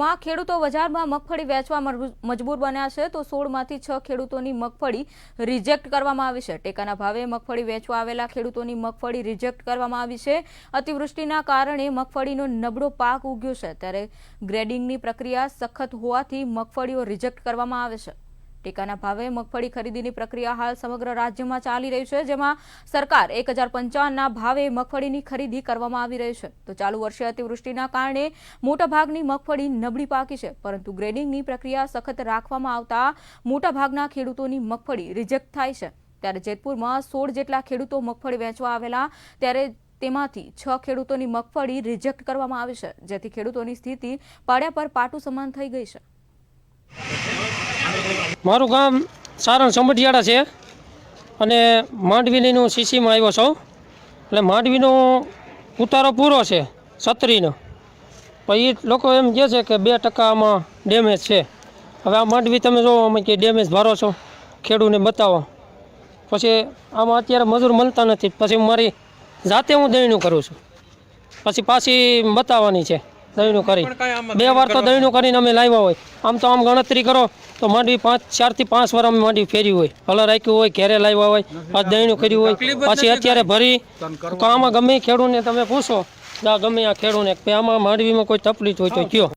જેતપુરમાં ખેડૂતો બજારમાં મગફળી વેચવા મજબૂર બન્યા છે, તો સોળમાંથી છ ખેડૂતોની મગફળી રિજેક્ટ કરવામાં આવી છે. ટેકાના ભાવે મગફળી વેચવા આવેલા ખેડૂતોની મગફળી રિજેક્ટ કરવામાં આવી છે. અતિવૃષ્ટિના કારણે મગફળીનો નબળો પાક ઉગ્યો છે. ત્યારે ગ્રેડિંગની પ્રક્રિયા સખત હોવાથી મગફળીઓ રિજેક્ટ કરવામાં આવે છે. ટેકાના ભાવે મગફળી ખરીદીની પ્રક્રિયા હાલ સમગ્ર રાજ્યમાં ચાલી રહી છે, જેમાં સરકાર એક હજાર પંચાવનના ભાવે મગફળીની ખરીદી કરવામાં આવી રહી છે. તો ચાલુ વર્ષે અતિવૃષ્ટિના કારણે મોટાભાગની મગફળી નબળી પાકી છે, પરંતુ ગ્રેડિંગની પ્રક્રિયા સખત રાખવામાં આવતા મોટાભાગના ખેડૂતોની મગફળી રિજેક્ટ થાય છે. ત્યારે જેતપુરમાં સોળ જેટલા ખેડૂતો મગફળી વેચવા આવેલા, ત્યારે તેમાંથી છ ખેડૂતોની મગફળી રિજેક્ટ કરવામાં આવી છે, જેથી ખેડૂતોની સ્થિતિ પાડ્યા પર પાટું સમાન થઈ ગઈ છે. મારું ગામ સારણ સંબટિયાળા છે અને માંડવીનીનું સીસીમાં આવ્યો છું. એટલે માંડવીનો ઉતારો પૂરો છે, છત્રીનો. પછી લોકો એમ કહે છે કે બે ટકામાં ડેમેજ છે. હવે આ માંડવી તમે જો અમે કે ડેમેજ ભરો છો, ખેડૂને બતાવો. પછી આમાં અત્યારે મજૂર મળતા નથી. પછી મારી જાતે હું દહીણું કરું છું. પછી પાછી બતાવવાની છે. દહીણું કરી. બે વાર તો દહીણું કરીને અમે લાવ્યા હોય. આમ તો આમ ગણતરી કરો તો માંડવી પાંચ ચારથી પાંચ વાર અમે માંડવી ફેરી હોય. હલર રાખ્યું હોય ઘેરે લાવ્યા હોય આ દહીણું કર્યું હોય. પછી અત્યારે ભરી. આમાં ગમે ખેડૂને તમે પૂછો ગમે આ ખેડૂને કે આમાં માંડવીમાં કોઈ તકલીફ હોય તો કયો.